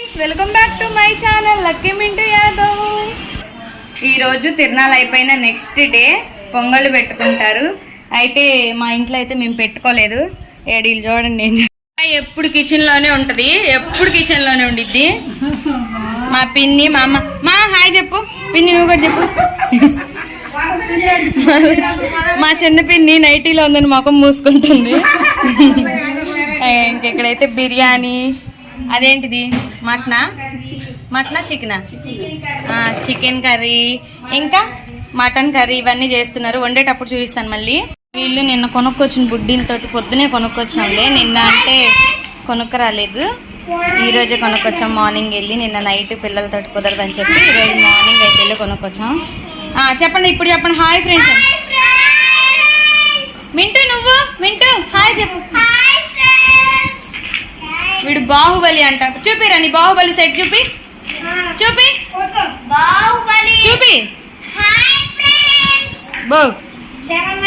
Friends welcome back to my channel lucky Mintu Yadav. ఈరోజు తిరునాళ్ళు అయిపోయిన నెక్స్ట్ డే పొంగల్ పెట్టుకుంటారు. అయితే మా ఇంట్లో అయితే మేము పెట్టుకోలేదు. ఏడీలు చూడండి. ఎప్పుడు కిచెన్లోనే ఉంటది ఎప్పుడు కిచెన్లోనే ఉండిద్ది. మా పిన్ని మా అమ్మ. మా హాయ్ చెప్పు. పిన్ని నువ్వు కూడా చెప్పు. మా చిన్న పిన్ని నైటీలో ఉందని ముఖం మూసుకుంటుంది. ఇంకెక్కడైతే బిర్యానీ అదేంటిది? మటనా? మటనా చికెనా? Chicken curry. ఇంకా మటన్ కర్రీ ఇవన్నీ చేస్తున్నారు. వండేటప్పుడు చూపిస్తాను మళ్ళీ. వీళ్ళు నిన్న కొనుక్కొచ్చిన బుడ్డీలతోటి పొద్దునే కొనుక్కొచ్చాంలే. నిన్న అంటే కొనుక్క రాలేదు ఈ రోజే కొనుక్కొచ్చాం. మార్నింగ్ వెళ్ళి నిన్న నైట్ పిల్లలతోటి కుదరదని చెప్పి ఈ రోజు మార్నింగ్ అయితే వెళ్ళి కొనుక్కొచ్చాం. చెప్పండి ఇప్పుడు చెప్పండి. హాయ్ ఫ్రెండ్స్ మింటూ నువ్వు? మింటూ హాయ్ చెప్పు. వీడు బాహుబలి అంట చూపిరా నీ బాహుబలి సెట్ చూపి. చూపి. బాహుబలి. చూపి.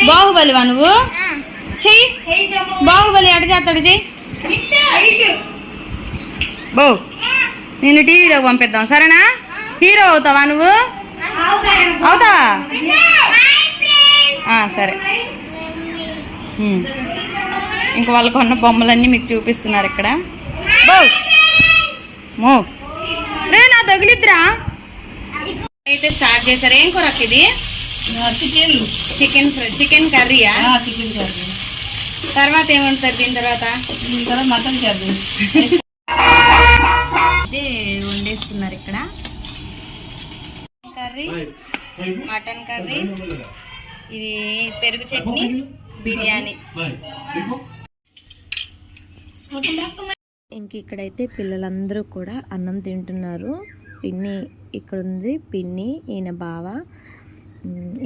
బాహుబలివా నువ్వు? చెయ్యి. బాహుబలి అట చేస్తాడు చెయ్యి. బో. నేను టీవీలో పంపిద్దాం సరేనా? హీరో అవుతావా నువ్వు? అవుతా? సరే. ఇంక వాళ్ళు కొన్న బొమ్మలన్నీ మీకు చూపిస్తున్నారు ఇక్కడ. మో రే నా తగిలిద్రా అయితే స్టార్ట్ చేశారు? ఏం కూర అక్క ఇది chicken. Chicken fry chicken కర్రీయా? Chicken curry. తర్వాత ఏముంటుంది దీని తర్వాత? దీని తర్వాత మటన్ కర్రీ. అయితే వండేస్తున్నారు ఇక్కడ. కర్రీ మటన్ కర్రీ ఇది పెరుగు చట్నీ బిర్యానీ. ఇంక ఇక్కడైతే పిల్లలందరూ కూడా అన్నం తింటున్నారు. పిన్ని ఇక్కడ ఉంది పిన్ని ఈయన బావ.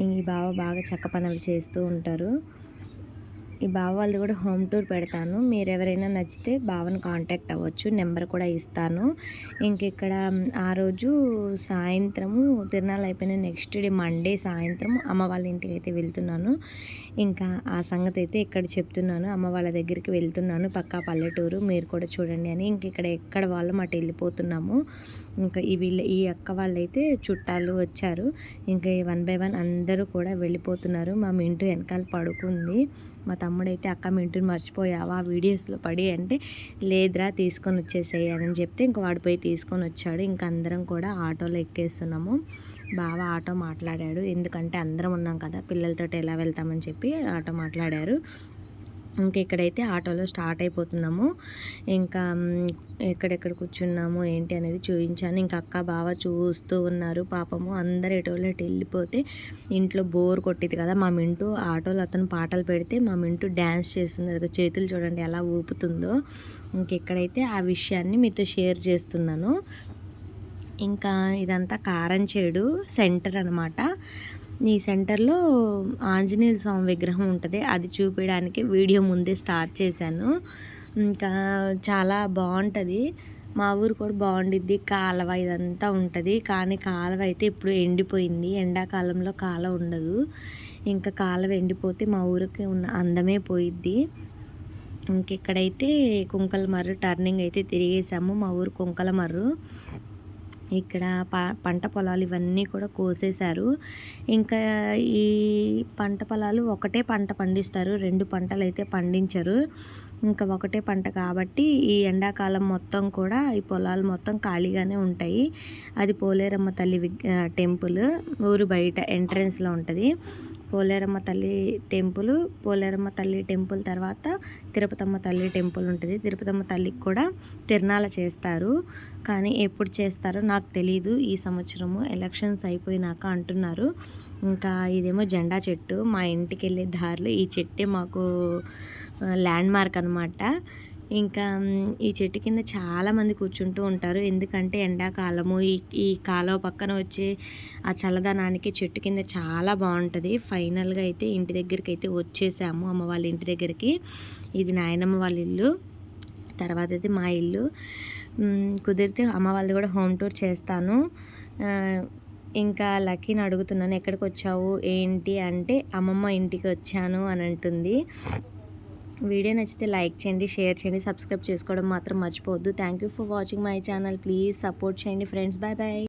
ఈ బావ బాగా చక్క పనులు చేస్తూ ఉంటారు. ఈ బావ వాళ్ళది కూడా హోమ్ టూర్ పెడతాను. మీరు ఎవరైనా నచ్చితే బావని కాంటాక్ట్ అవ్వచ్చు. నెంబర్ కూడా ఇస్తాను. ఇంక ఇక్కడ ఆ రోజు సాయంత్రము తిరునాళ్ళు అయిపోయిన నెక్స్ట్ డే మండే సాయంత్రం అమ్మ వాళ్ళ ఇంటికి అయితే వెళ్తున్నాను. ఇంకా ఆ సంగతి అయితే ఇక్కడ చెప్తున్నాను. అమ్మ వాళ్ళ దగ్గరికి వెళ్తున్నాను. పక్కా పల్లెటూరు మీరు కూడా చూడండి అని. ఇంక ఇక్కడ ఎక్కడ వాళ్ళు మాట వెళ్ళిపోతున్నాము. ఇంకా ఈ వీళ్ళ ఈ అక్క వాళ్ళైతే చుట్టాలు వచ్చారు. ఇంకా వన్ బై వన్ అందరూ కూడా వెళ్ళిపోతున్నారు. మా మింటూ వెనకాల పడుకుంది. మా తమ్ముడైతే అక్క మింటుని మర్చిపోయావా? వీడియోస్లో పడి అంటే లేదురా తీసుకొని వచ్చేసేయి అని చెప్తే ఇంక వాడు పోయి తీసుకొని వచ్చాడు. ఇంక అందరం కూడా ఆటోలో ఎక్కేస్తున్నాము. బావ ఆటో మాట్లాడాడు. ఎందుకంటే అందరం ఉన్నాం కదా పిల్లలతో ఎలా వెళ్తామని చెప్పి ఆటో మాట్లాడారు. ఇంకా ఇక్కడైతే ఆటోలో స్టార్ట్ అయిపోతున్నాము. ఇంకా ఎక్కడెక్కడ కూర్చున్నాము ఏంటి అనేది చూపించాను ఇంకా అక్క బావ చూస్తూ ఉన్నారు. పాపము అందరు ఎటువంటి వెళ్ళిపోతే ఇంట్లో బోర్ కొట్టింది కదా మా మింటూ ఆటోలో అతను పాటలు పెడితే మా మింటూ డ్యాన్స్ చేస్తుంది. అది చేతులు చూడండి ఎలా ఊపుతుందో. ఇంకెక్కడైతే ఆ విషయాన్ని మీతో షేర్ చేస్తున్నాను. ఇంకా ఇదంతా కారం చేడు సెంటర్ అనమాట ఈ సెంటర్లో ఆంజనేయ స్వామి విగ్రహం ఉంటుంది. అది చూపించడానికి వీడియో ముందే స్టార్ట్ చేశాను. ఇంకా చాలా బాగుంటుంది. మా ఊరు కూడా బాగుండిద్ది. కాలువ ఇదంతా ఉంటుంది. కానీ కాలువ అయితే ఇప్పుడు ఎండిపోయింది. ఎండాకాలంలో కాలువ ఉండదు. ఇంకా కాలువ ఎండిపోతే మా ఊరికి ఉన్న అందమే పోయిద్ది. ఇంక ఇక్కడైతే టర్నింగ్ అయితే తిరిగేసాము మా ఊరు కుంకలమర్రు. ఇక్కడ ప పంట పొలాలు ఇవన్నీ కూడా కోసేశారు. ఇంకా ఈ పంట పొలాలు ఒకటే పంట పండిస్తారు. రెండు పంటలు అయితే పండించరు. ఇంకా ఒకటే పంట కాబట్టి ఈ ఎండాకాలం మొత్తం కూడా ఈ పొలాలు మొత్తం ఖాళీగానే ఉంటాయి. అది పోలేరమ్మ తల్లి విగ్ టెంపుల్ ఊరు బయట ఎంట్రన్స్లో ఉంటుంది. పోలేరమ్మ తల్లి టెంపుల్ పోలేరమ్మ తల్లి టెంపుల్ తర్వాత తిరుపతమ్మ తల్లి టెంపుల్ ఉంటుంది. తిరుపతమ్మ తల్లికి కూడా తిరణాల చేస్తారు. కానీ ఎప్పుడు చేస్తారో నాకు తెలియదు ఈ సంవత్సరము ఎలక్షన్స్ అయిపోయినాక అంటున్నారు. ఇంకా ఇదేమో జెండా చెట్టు. మా ఇంటికి వెళ్ళే దారిలో ఈ చెట్టే మాకు ల్యాండ్ మార్క్ అనమాట ఇంకా ఈ చెట్టు కింద చాలామంది కూర్చుంటూ ఉంటారు. ఎందుకంటే ఎండాకాలము ఈ ఈ కాలువ పక్కన వచ్చే ఆ చల్లదనానికి చెట్టు కింద చాలా బాగుంటుంది. ఫైనల్గా అయితే ఇంటి దగ్గరికి అయితే వచ్చేసాము అమ్మ వాళ్ళ ఇంటి దగ్గరికి. ఇది నాయనమ్మ వాళ్ళ ఇల్లు. తర్వాత అయితే మా ఇల్లు. కుదిరితే అమ్మ వాళ్ళది కూడా హోమ్ టూర్ చేస్తాను. ఇంకా లక్కీని అడుగుతున్నాను ఎక్కడికి వచ్చావు ఏంటి? అంటే అమ్మమ్మ ఇంటికి వచ్చాను అని అంటుంది. వీడియో నచ్చితే లైక్ చేయండి షేర్ చేయండి సబ్స్క్రైబ్ చేసుకోవడం మాత్రం మర్చిపోవద్దు. Thank you for watching my channel please support చేయండి ఫ్రెండ్స్ బాయ్ బాయ్